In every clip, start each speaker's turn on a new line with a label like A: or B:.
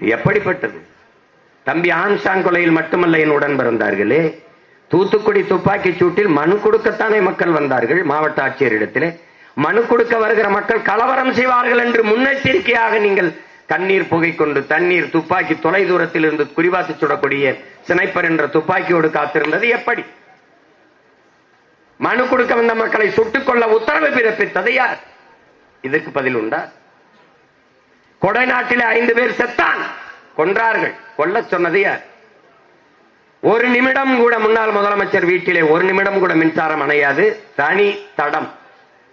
A: எப்படிப்பட்டது? தம்பி ஆம்சாங் கொலையில் மட்டுமல்ல என் உடன் பிறந்தார்களே தூத்துக்குடி துப்பாக்கி சூட்டில் மனு கொடுக்கத்தானே மக்கள் வந்தார்கள் மாவட்ட ஆட்சியரிடத்திலே. மனு கொடுக்க வருகிற மக்கள் கலவரம் செய்வார்கள் என்று முன்னெச்சரிக்கையாக நீங்கள் கண்ணீர் புகை கொண்டு தண்ணீர் துப்பாக்கி தொலை தூரத்தில் இருந்து குறிவாசி சுடக்கூடிய சினைப்பர் என்ற துப்பாக்கியோடு காத்திருந்தது. எப்படி? மனு கொடுக்க வந்த மக்களை சுட்டுக் கொள்ள உத்தரவு பிறப்பித்தது யார்? இதற்கு பதில் உண்டா? கொடைநாட்டிலே ஐந்து பேர் செத்தான். கொன்றார்கள். கொல்ல சொன்னது யார்? ஒரு நிமிடம் கூட முன்னாள் முதலமைச்சர் வீட்டிலே ஒரு நிமிடம் கூட மின்சாரம் அணையாது. தனி தடம்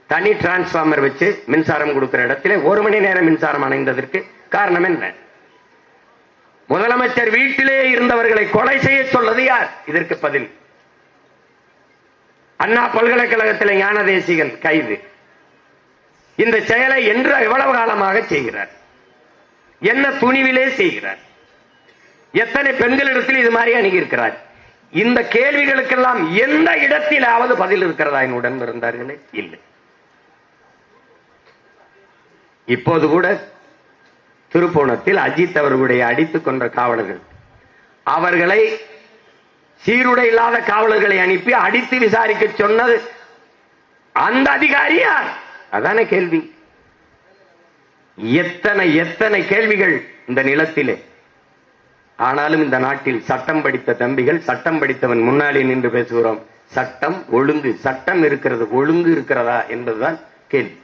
A: தனி டிரான்ஸ்பார்மர் வச்சு மின்சாரம் கொடுக்கிற இடத்திலே ஒரு மணி நேரம் மின்சாரம் அணைந்ததற்கு காரணம் என்ன? முதலமைச்சர் வீட்டிலே இருந்தவர்களை கொலை செய்ய சொல்லது யார்? இதற்கு பதில். அண்ணா பல்கலைக்கழகத்தில் ஞான தேசிகன் கைது. இந்த செயலை என்று எவ்வளவு காலமாக செய்கிறார்? என்ன துணிவிலே செய்கிறார்? எத்தனை பெண்களிடத்தில் இது மாதிரி அணுகியிருக்கிறார்? இந்த கேள்விகளுக்கெல்லாம் எந்த இடத்திலாவது பதில் இருக்கிறதா? என் உடன் இருந்தார்களே இல்லை. இப்போது கூட திருப்போணத்தில் அஜித் அவர்களுடைய அடித்துக் கொன்ற காவலர்கள் அவர்களை சீருடை இல்லாத காவலர்களை அனுப்பி அடித்து விசாரிக்க சொன்னது அந்த அதிகாரி யார்? அதான கேள்வி. எத்தனை எத்தனை கேள்விகள் இந்த நிலத்திலே? ஆனாலும் இந்த நாட்டில் சட்டம் படித்த தம்பிகள் சட்டம் படித்தவன் முன்னாடி நின்று பேசுகிறோம். சட்டம் ஒழுங்கு சட்டம் இருக்கிறது ஒழுங்கு இருக்கிறதா என்பதுதான் கேள்வி.